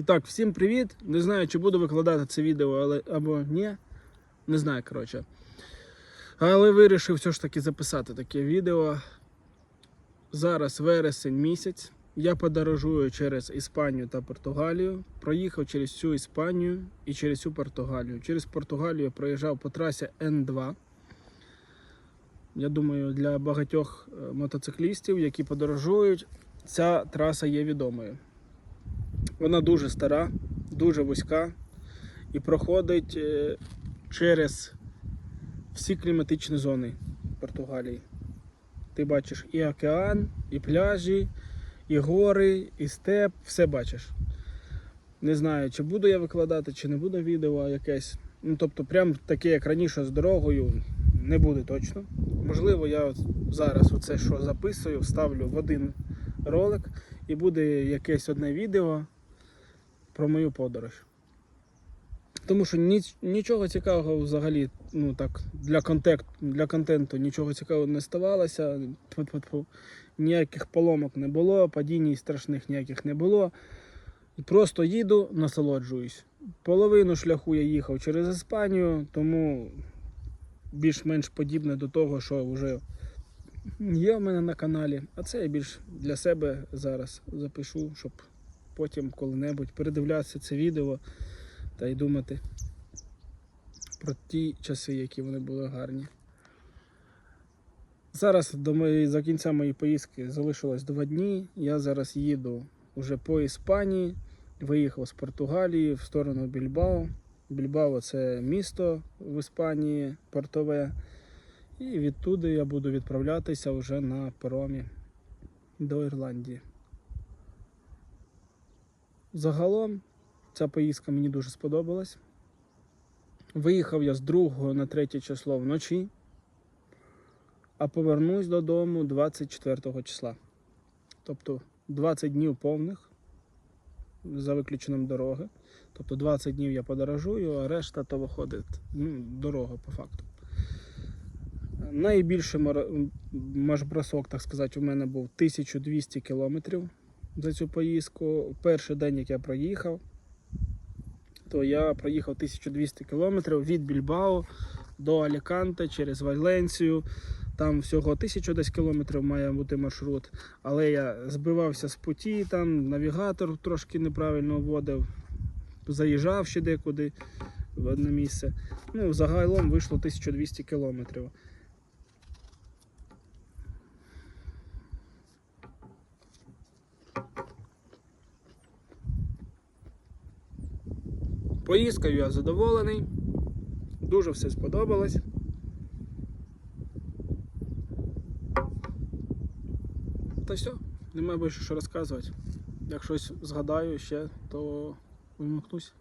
І так, всім привіт! Не знаю, чи буду викладати це відео але, або ні. Не знаю, коротше. Але вирішив все ж таки записати таке відео. Зараз вересень місяць. Я подорожую через Іспанію та Португалію. Проїхав через всю Іспанію і через всю Португалію. Через Португалію я проїжджав по трасі Н2. Я думаю, для багатьох е, мотоциклістів, які подорожують, ця траса є відомою. Вона дуже стара, дуже вузька і проходить е, через всі кліматичні зони Португалії. Ти бачиш і океан, і пляжі, і гори, і степ, все бачиш. Не знаю, чи буду я викладати, чи не буде відео якесь. Ну, тобто, прям таке, як раніше з дорогою, не буде точно. Можливо, я зараз оце, що записую, ставлю в один ролик і буде якесь одне відео про мою подорож. Тому що ніч- нічого цікавого взагалі, ну так, для, контект, для контенту нічого цікавого не ставалося. Тьфу-тьфу-тьфу. Ніяких поломок не було, падінь страшних ніяких не було. Просто їду, насолоджуюсь. Половину шляху я їхав через Іспанію, тому більш-менш подібне до того, що вже є в мене на каналі. А це я більш для себе зараз запишу, щоб потім коли-небудь передивлятися це відео та й думати про ті часи, які вони були гарні. Зараз до моєї, за кінця моєї поїздки залишилось два дні. Я зараз їду вже по Іспанії. Виїхав з Португалії в сторону Більбао. Більбао це місто в Іспанії, портове. І відтуди я буду відправлятися вже на паромі до Ірландії. Загалом ця поїздка мені дуже сподобалась. Виїхав я з 2 на 3 число вночі, а повернусь додому 24 числа. Тобто 20 днів повних за виключенням дороги. Тобто 20 днів я подорожую, а решта то виходить ну, дорога по факту. Найбільший маршбросок, так сказати, у мене був 1200 кілометрів за цю поїздку. Перший день, як я проїхав, то я проїхав 1200 кілометрів від Більбао до Аліканте через Валенсію. Там всього 1000 десь кілометрів має бути маршрут. Але я збивався з путі, там навігатор трошки неправильно вводив, заїжджав ще декуди в одне місце. Ну, загалом вийшло 1200 кілометрів. Поїздкою я задоволений. Дуже все сподобалось. Та все, немає більше що розказувати. Як щось згадаю ще, то вимикнусь.